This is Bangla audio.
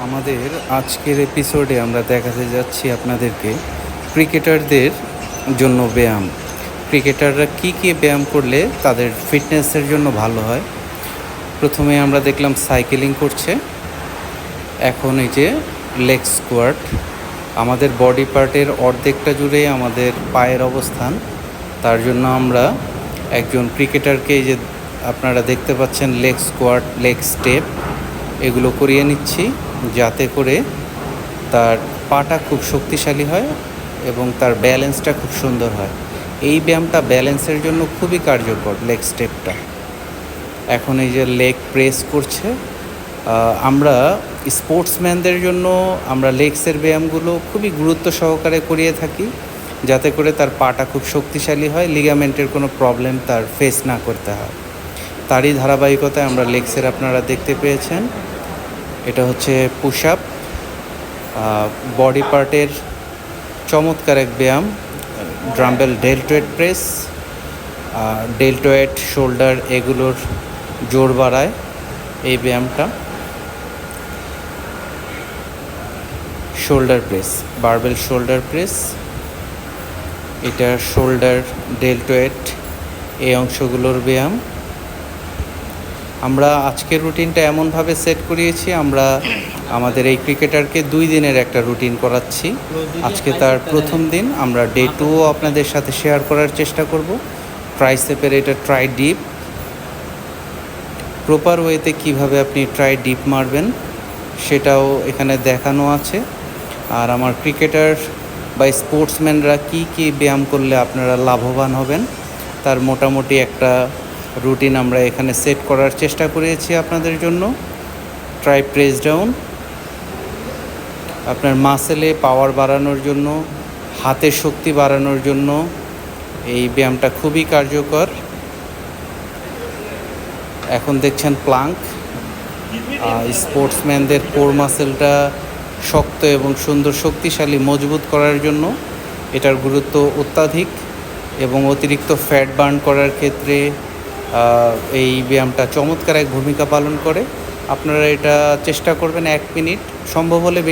আমাদের আজকের এপিসোডে আমরা দেখাতে যাচ্ছি আপনাদেরকে ক্রিকেটারদের জন্য ব্যায়াম। ক্রিকেটাররা কী কী ব্যায়াম করলে তাদের ফিটনেসের জন্য ভালো হয়? প্রথমে আমরা দেখলাম সাইকেলিং করছে। এখন এই যে লেগ স্কোয়াট আমাদের বডি পার্টের অর্ধেকটা জুড়ে আমাদের পায়ের অবস্থান। তার জন্য আমরা একজন ক্রিকেটারকে এই যে আপনারা দেখতে পাচ্ছেন লেগ স্কোয়াট লেগ স্টেপ এগুলো করিয়ে নিচ্ছি। যাতে করে তার পাটা খুব শক্তিশালী হয় এবং তার ব্যালেন্সটা খুব সুন্দর হয়। এই ব্যায়ামটা ব্যালেন্সের জন্য খুবই কার্যকর লেগ স্টেপটা এখন এই যে লেগ প্রেস করছে আমরা স্পোর্টসম্যানদের জন্য আমরা লেগসের ব্যায়ামগুলো খুবই গুরুত্ব সহকারে করিয়ে থাকি, যাতে করে তার পাটা খুব শক্তিশালী হয় লিগামেন্টের কোনো প্রবলেম তার ফেস না করতে হয়। তারই ধারাবাহিকতায় আমরা লেগসের আপনারা দেখতে পেয়েছেন। এটা হচ্ছে পুশ আপ বডি পার্টের চমৎকার এক ব্যায়াম ড্রাম্বেল ডেলটোয়েট প্রেস ডেলটোয়েট শোল্ডার এগুলোর জোর বাড়ায় এই ব্যায়ামটা। Shoulder press barbell shoulder press এটা শোল্ডার ডেলটোয়েট এই অংশগুলোর ব্যায়াম। আমরা আজকের রুটিনটা এমনভাবে সেট করিয়েছি, আমরা আমাদের এই ক্রিকেটারকে দুই দিনের একটা রুটিন করাচ্ছি। আজকে তার প্রথম দিন, আমরা ডে টুও আপনাদের সাথে শেয়ার করার চেষ্টা করব। ট্রাইসেপের এটা ট্রাই ডিপ প্রপার ওয়েতে কীভাবে আপনি ট্রাই ডিপ মারবেন, সেটাও এখানে দেখানো আছে। আর আমার ক্রিকেটার বা স্পোর্টসম্যানরা কি কি ব্যায়াম করলে আপনারা লাভবান হবেন, তার মোটামুটি একটা রুটিন আমরা এখানে সেট করার চেষ্টা করেছি আপনাদের জন্য। ট্রাই প্রেস ডাউন আপনার মাসেলে পাওয়ার বাড়ানোর জন্য হাতের শক্তি বাড়ানোর জন্য এই ব্যায়ামটা খুবই কার্যকর। এখন দেখছেন প্লাঙ্ক স্পোর্টসম্যানদের কোর মাসেলটা শক্ত এবং সুন্দর শক্তিশালী, মজবুত করার জন্য এটার গুরুত্ব অত্যাধিক এবং অতিরিক্ত ফ্যাট বার্ন করার ক্ষেত্রে এই ব্যায়ামটা চমৎকার এক ভূমিকা পালন করে। আপনারা এটা চেষ্টা করবেন এক মিনিট। সম্ভব হলে বেশি